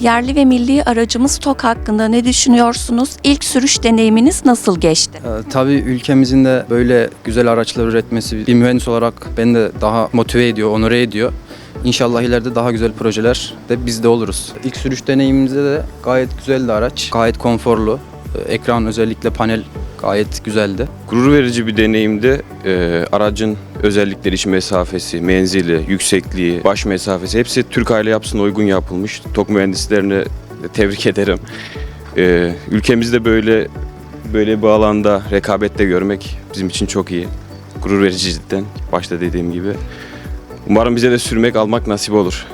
Yerli ve milli aracımız TOK hakkında ne düşünüyorsunuz? İlk sürüş deneyiminiz nasıl geçti? Ee, Tabii ülkemizin de böyle güzel araçlar üretmesi bir mühendis olarak beni de daha motive ediyor, onore ediyor. İnşallah ileride daha güzel projeler de biz de oluruz. İlk sürüş deneyimimizde de gayet güzeldi araç. Gayet konforlu. Ee, Ekran özellikle panel gayet güzeldi. Gurur verici bir deneyimdi. Ee, aracın özellikleri, iç mesafesi, menzili, yüksekliği, baş mesafesi hepsi Türk aile yapısına uygun yapılmış. TOK mühendislerini tebrik ederim. Ee, ülkemizde böyle böyle bir alanda rekabette görmek bizim için çok iyi. Gurur verici cidden. Başta dediğim gibi. Umarım bize de sürmek, almak nasip olur.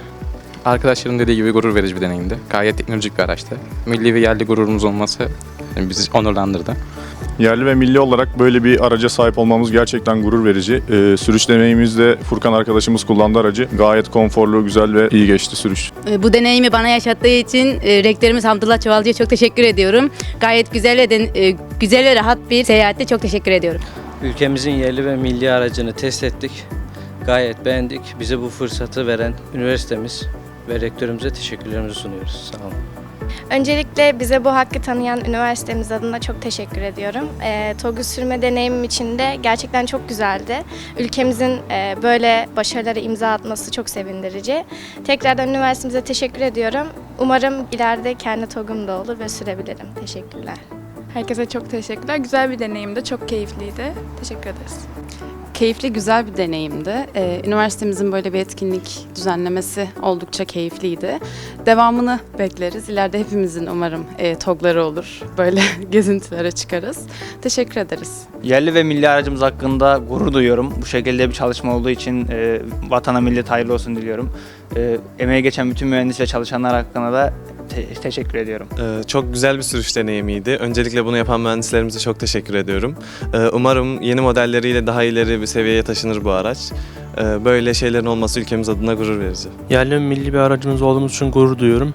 Arkadaşlarım dediği gibi gurur verici bir deneyimdi. Gayet teknolojik bir araçtı. Milli ve yerli gururumuz olması bizi onurlandırdı. Yerli ve milli olarak böyle bir araca sahip olmamız gerçekten gurur verici. Ee, sürüş deneyimimizde Furkan arkadaşımız kullandı aracı. Gayet konforlu, güzel ve iyi geçti sürüş. E, Bu deneyimi bana yaşattığı için e, rektörümüz Hamdullah Çuvalcı'ya çok teşekkür ediyorum. Gayet güzel ve e, güzel ve rahat bir seyahatte çok teşekkür ediyorum. Ülkemizin yerli ve milli aracını test ettik. Gayet beğendik. Bize bu fırsatı veren üniversitemiz ve rektörümüze teşekkürlerimizi sunuyoruz. Sağ olun. Öncelikle bize bu hakkı tanıyan üniversitemiz adına çok teşekkür ediyorum. E, TOG'u sürme deneyimim için de gerçekten çok güzeldi. Ülkemizin e, böyle başarılara imza atması çok sevindirici. Tekrardan üniversitemize teşekkür ediyorum. Umarım ileride kendi TOG'um da olur ve sürebilirim. Teşekkürler. Herkese çok teşekkürler. Güzel bir deneyimdi, çok keyifliydi. Teşekkür ederiz. Keyifli, güzel bir deneyimdi. Ee, üniversitemizin böyle bir etkinlik düzenlemesi oldukça keyifliydi. Devamını bekleriz. İleride hepimizin umarım e, togları olur. Böyle gezintilere çıkarız. Teşekkür ederiz. Yerli ve milli aracımız hakkında gurur duyuyorum. Bu şekilde bir çalışma olduğu için e, vatana millet hayırlı olsun diliyorum. E, emeği geçen bütün mühendis ve çalışanlar hakkında da te- teşekkür ediyorum. Ee, Çok güzel bir sürüş deneyimiydi. Öncelikle bunu yapan mühendislerimize çok teşekkür ediyorum. Ee, Umarım yeni modelleriyle daha ileri bir seviyeye taşınır bu araç. Ee, Böyle şeylerin olması ülkemiz adına gurur verici. Yerli ve milli bir aracımız olduğumuz için gurur duyuyorum.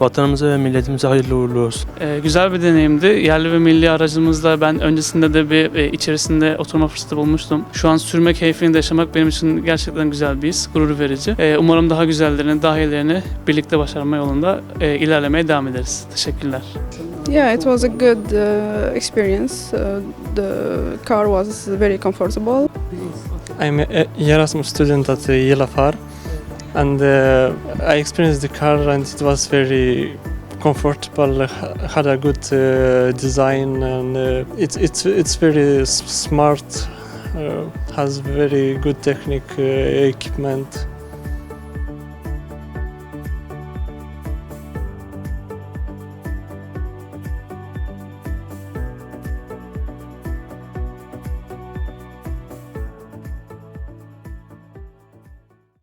Vatanımıza ve milletimize hayırlı uğurlu olsun. Ee, güzel bir deneyimdi. Yerli ve milli aracımızla ben öncesinde de bir e, içerisinde oturma fırsatı bulmuştum. Şu an sürme keyfini de yaşamak benim için gerçekten güzel bir his, gurur verici. Ee, umarım daha güzellerini, daha iyilerini birlikte başarma yolunda e, ilerlemeye devam ederiz. Teşekkürler. Yeah, it was a good uh, experience. Uh, the car was very comfortable. I'm an Erasmus student at Yelafar and uh, I experienced the car and it was very comfortable, ha- had a good uh, design and uh, it's, it's, it's very smart, uh, has very good technique uh, equipment.